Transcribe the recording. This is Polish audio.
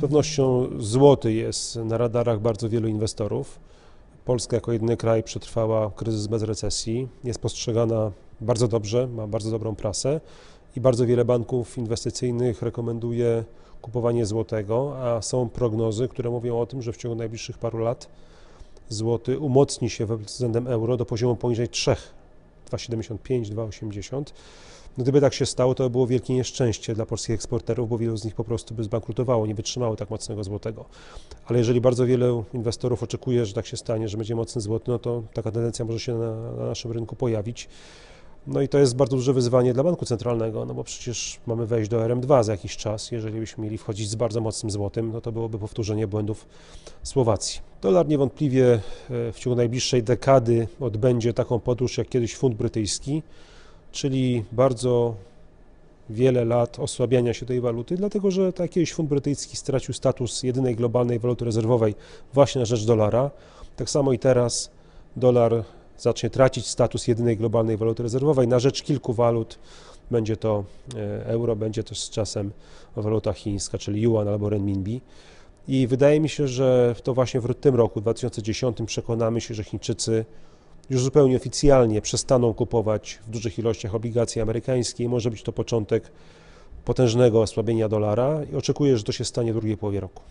pewnością złoty jest na radarach bardzo wielu inwestorów. Polska jako jedyny kraj przetrwała kryzys bez recesji, jest postrzegana bardzo dobrze, ma bardzo dobrą prasę i bardzo wiele banków inwestycyjnych rekomenduje kupowanie złotego, a są prognozy, które mówią o tym, że w ciągu najbliższych paru lat złoty umocni się względem euro do poziomu poniżej 3, 2,75, 2,80. No gdyby tak się stało, to by było wielkie nieszczęście dla polskich eksporterów, bo wielu z nich po prostu by zbankrutowało, nie wytrzymało tak mocnego złotego. Ale jeżeli bardzo wielu inwestorów oczekuje, że tak się stanie, że będzie mocny złoty, no to taka tendencja może się na, na naszym rynku pojawić. No i to jest bardzo duże wyzwanie dla banku centralnego, no bo przecież mamy wejść do RM2 za jakiś czas. Jeżeli byśmy mieli wchodzić z bardzo mocnym złotym, no to byłoby powtórzenie błędów Słowacji. Dolar niewątpliwie e, w ciągu najbliższej dekady odbędzie taką podróż jak kiedyś funt brytyjski, czyli bardzo wiele lat osłabiania się tej waluty, dlatego że tak kiedyś fund brytyjski stracił status jedynej globalnej waluty rezerwowej właśnie na rzecz dolara. Tak samo i teraz dolar zacznie tracić status jedynej globalnej waluty rezerwowej na rzecz kilku walut. Będzie to e, euro, będzie to z czasem waluta chińska, czyli yuan albo renminbi. I wydaje mi się, że to właśnie w tym roku, 2010, przekonamy się, że Chińczycy już zupełnie oficjalnie przestaną kupować w dużych ilościach obligacji amerykańskich. Może być to początek potężnego osłabienia dolara i oczekuję, że to się stanie w drugiej połowie roku.